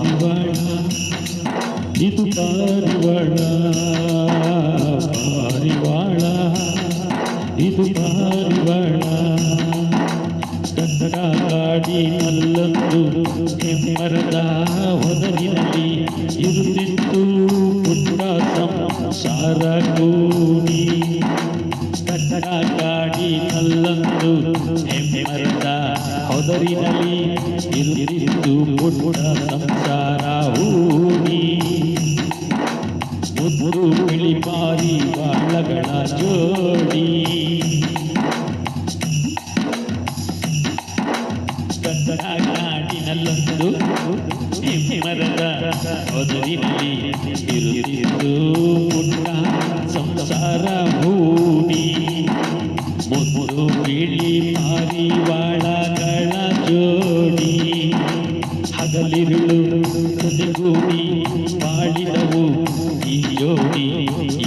ಪಾರಿವಾಳ ಇದು ಪಾರಿವಾಳ ಪಾರಿವಾಳ ಇದು ಪಾರಿವಾಳ ಕಟ್ಟಡ ಗಾಡಿ ಮಲ್ಲೊಂದು ಹೊದರಿನಲ್ಲಿ ಪಾರಿ ಬಾಳಗಳ ಜೋಡಿ ಕಟ್ಟಡ ಕಾಡಿನಲ್ಲೊಂದು ಮರದ ಹೊದರಿನಲ್ಲಿ ಇರುತ್ತಿದ್ದು ಪುಟ್ಟ ಸಂಸಾರ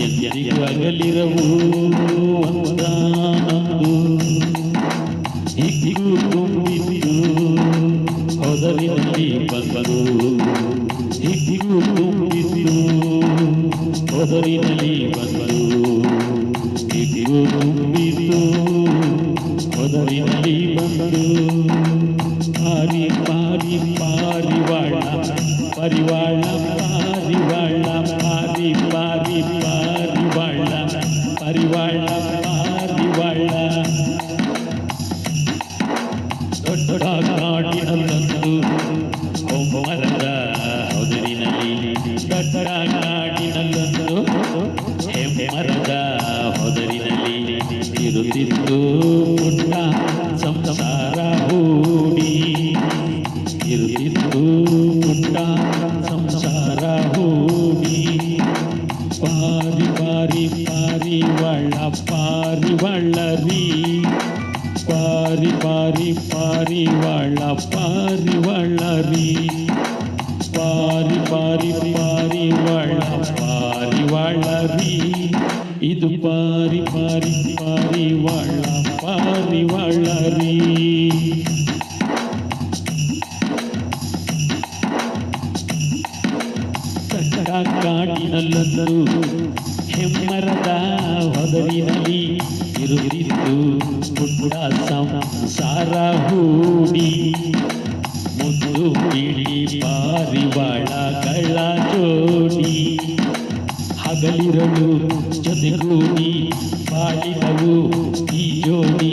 ಎಂದಿಗೂ ಅಗಲಿರವು ಒಂದಾನೊಂದು ಹಿಗ್ಗಿಗೂ ತುಂಬಿದ್ದು ಹೊದರಿನಲ್ಲಿ ಬಂದು ಹಿಗ್ಗಿಗೂ ತುಂಬಿದ್ದು ಹೊದರಿನಲ್ಲಿ ಬಂದು ಹಿಗ್ಗಿಗೂ ತುಂಬಿದ್ದು ಹೊದರಿನಲ್ಲಿ ಬಂದು ಪಾರಿ ಪಾರಿ ಪರಿವಾಳ ಪಾರಿವಾಳ ಹೆಮ್ಮರದ ಹೊದರಿನಲ್ಲಿ ಇರುತ್ತಿತ್ತು ಪುಟ್ಟ ಇದು ಪಾರಿ ಪಾರಿ ಪಾರಿವಾಳ ಪಾರಿವಾಳ ರೀ ಕಾಡಿನಲ್ಲೊಂದು ಹೆಮ್ಮರದ ಹೊದರಿನಲ್ಲಿ ಇರುತ್ತಿತ್ತು ಪುಟ್ಟ ಸಂಸಾರ ಹೂಡಿ. ಮುದ್ದು ಬಿಳಿ ಪಾರಿವಾಳಗಳ ಜೋಡಿ ಹಗಲಿರಳು ಜೊತೆಗೂಡಿ ಬಾಳಿದವು ಈ ಜೋಡಿ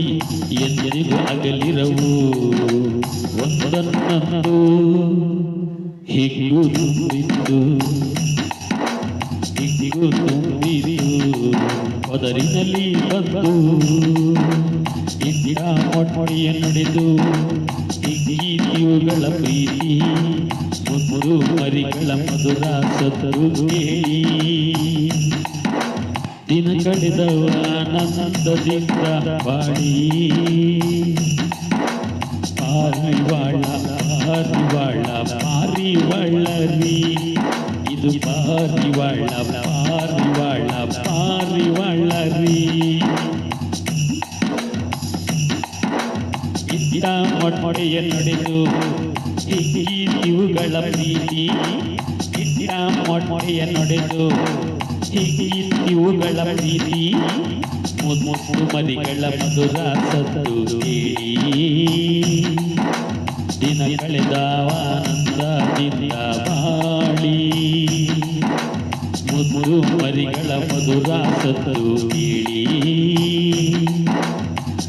ಎಂದೆಂದಿಗೂ ಅಗಲಿರವು. ಒಂದನ್ನೊಂದು ಹಿಗ್ಗು ತುಂಬಿತ್ತು ಹಿಗ್ಗಿಗೂ ತುಂಬಿದ್ದು ಹೊದರಿನಲ್ಲಿ ಬಂದು ಇಂದಿರಾ ಮೊಟ್ಟೆಯ ನಡೆದು ಇವುಗಳ ಪ್ರೀತಿ ಮುದ್ದು ಮರಿಗಳ ಮಧುರ ಸತರು ಕೇಳಿ. ದಿನ ಕಳೆದವ ಆನಂದದಿಂದ ಬಾಳಿ ಪಾರಿವಾಳ ಪಾರಿವಾಳ, ಪಾರಿವಾಳರಿ. ಇದು ಪಾರಿವಾಳ ಪಾರಿವಾಳ, ಪಾರಿವಾಳರಿ. ಇದ್ದ ಮೊಟ್ಟೆಯ ನಡೆದು ಇವುಗಳ ಪ್ರೀತಿ. ಇದ್ದ ಮೊಟ್ಟೆಯ ನಡೆದು ಇವುಗಳ ಪ್ರೀತಿ ಮುದ್ದು ಮರಿಗಳ ಮಧುರ ಸತ್ತು ದಿನ ಕಳೆದವ ಆನಂದದಿಂದ ಬಾಳಿ. ಮುದ್ದು ಮರಿಗಳ ಮಧುರ ಸತ್ತು ಕೇಳಿ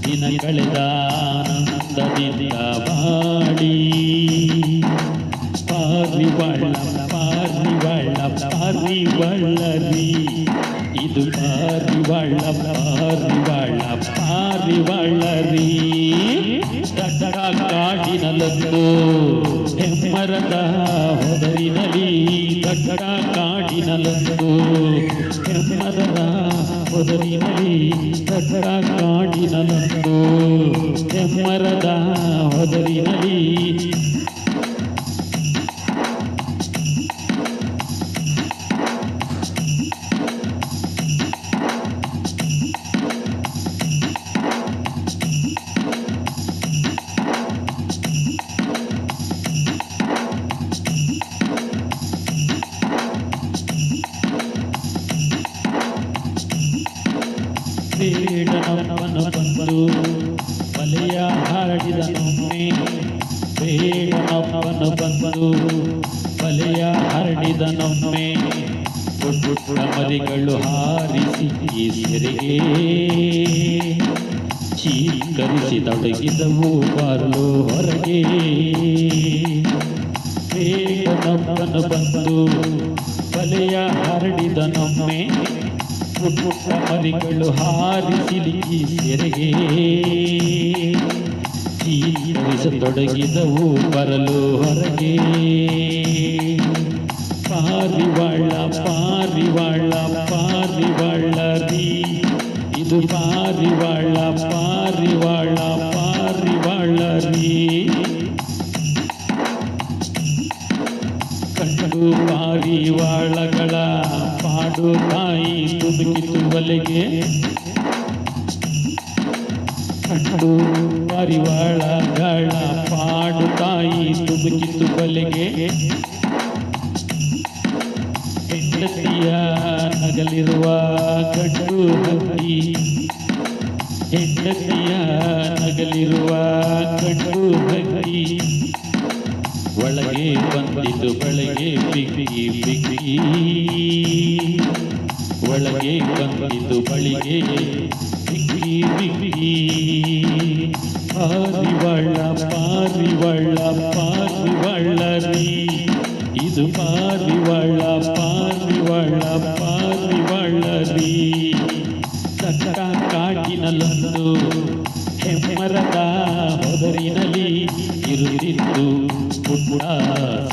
ದಿನ ಕಳೆದ ಆನಂದದಿಂದ ಬಾಳಿ. ಪಾರಿವಾಳ ಪಾರಿವಾಳ ಪಾರಿವಾಳರಿ ಇದು ಪಾರಿವಾಳ ಪಾರಿವಾಳ ಪಾರಿವಾಳರಿ ದಡ್ಡ ಕಾಡಿನಲ್ಲೊಂದು ಹೆಮ್ಮರದ ಹೊದರಿನಲ್ಲಿ ದಡ್ಡ ಕಾಡಿನಲ್ಲೋ ಹೆಮ್ಮರದ ಹೊದರಿನಲ್ಲಿ ದಡ್ಡ ಕಾಡಿನಲ್ಲೋ ಹೆಮ್ಮರದ ಹೊದರಿನಲ್ಲಿ ಬೇಡನಪ್ಪನ ಬಂದು ಬಲೆಯ ಹರಡಿದನೊಮ್ಮೆ ಪುಟ್ಟ ಮರಿಗಳು ಹಾರಿಸಿ ಸೆರೆಗೆ ಚೀಕರಿಸಿ ತೊಡಗಿದವು ಬಾರಲು ಹೊರಗೆ. ಬೇಡನಪ್ಪನ ಬಂದು ಬಲೆಯ ಹರಡಿದನೊಮ್ಮೆ ಪುಟ್ಟ ಮರಿಗಳು ಹಾರಿಸಿ ಸೆರೆಗೆ. ಚೀಕರಿಸತೊಡಗಿದವು ಬರಲು ಹೊರಗೆ. ಪಾರಿವಾಳ ಪಾರಿವಾಳ ಪಾರಿವಾಳ ಇದು ಪಾರಿವಾಳ ಪಾರಿವಾಳ ಪಾರಿವಾಳ ರೀ ಕಂಡು ಪಾರಿವಾಳಗಳ, ಪಾಡು ತಾಯಿ ತುದುಕಿತು ಬಲೆಗೆ ಕಂಡು ಪಾರಿವಾಳಗಳ ಪಾಡು ತಾಯಿ ತುದುಕಿತು ಬಲೆಗೆ ಹೆಂಡತಿಯ ನಗಲಿರುವ ಗಂಡು ಹಕ್ಕಿ ಹೆಂಡತಿಯ ನಗಲಿರುವ ಗಂಡು ಹಕ್ಕಿ ಒಳಗೆ ಬಂದಿದ್ದು ಬೆಳಗ್ಗೆ ಬಿಕ್ಕಿ ಬಿಕ್ಕಿ. ಒಳಗೆ ಬಂದಿದ್ದು ಬಳಿಗೆ ಬಿಕ್ಕಿ ಬಿಕ್ಕಿ. ಪಾರಿವಾಳ ಪಾರಿವಳ್ಳ ಪಾರಿವಳ್ಳ ನೀ ಇದು ಪಾರಿವಳ್ಳ ಪಾರಿವಳ್ಳ ಪಾರಿವಳ್ಳ ನೀ ಕಕ್ಕ ಕಾಟಿನಲ್ಲೊಂದು ಹೆಮ್ಮರದ ಹೊದರಿನಲ್ಲಿ ಇರುತ್ತಿದ್ದು ಪುಟ್ಟ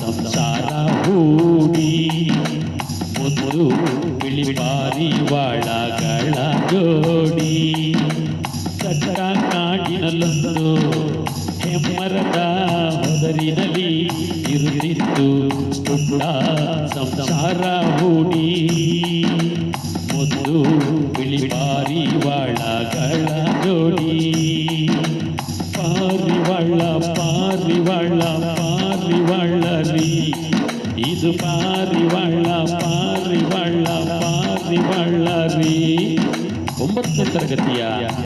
ಸಂಸಾರ ಹೂಡಿ. ಒಂದು ಬಿಳಿ ಪಾರಿವಾಳಗಳ ಕಕ್ಕ ಕಾಟಿನಲ್ಲೊಂದು ಹೆಮ್ಮರದ ಹೊದರಿನಲ್ಲಿ ಇರುತ್ತಿತ್ತು ಪುಟ್ಟ ಸಂಸಾರ ಹೂಡಿ. ಒಂದು ಬಿಳಿ ಪಾರಿವಾಳಗಳ ಜೋಡಿ. ಪಾರಿವಾಳ ಪಾರಿವಾಳ ಪಾರಿವಾಳಲಿ ಇದು ಪಾರಿವಾಳ ಪಾರಿವಾಳ ಪಾರಿವಾಳ ರೀ ಒಂಬತ್ತನೇ ತರಗತಿಯ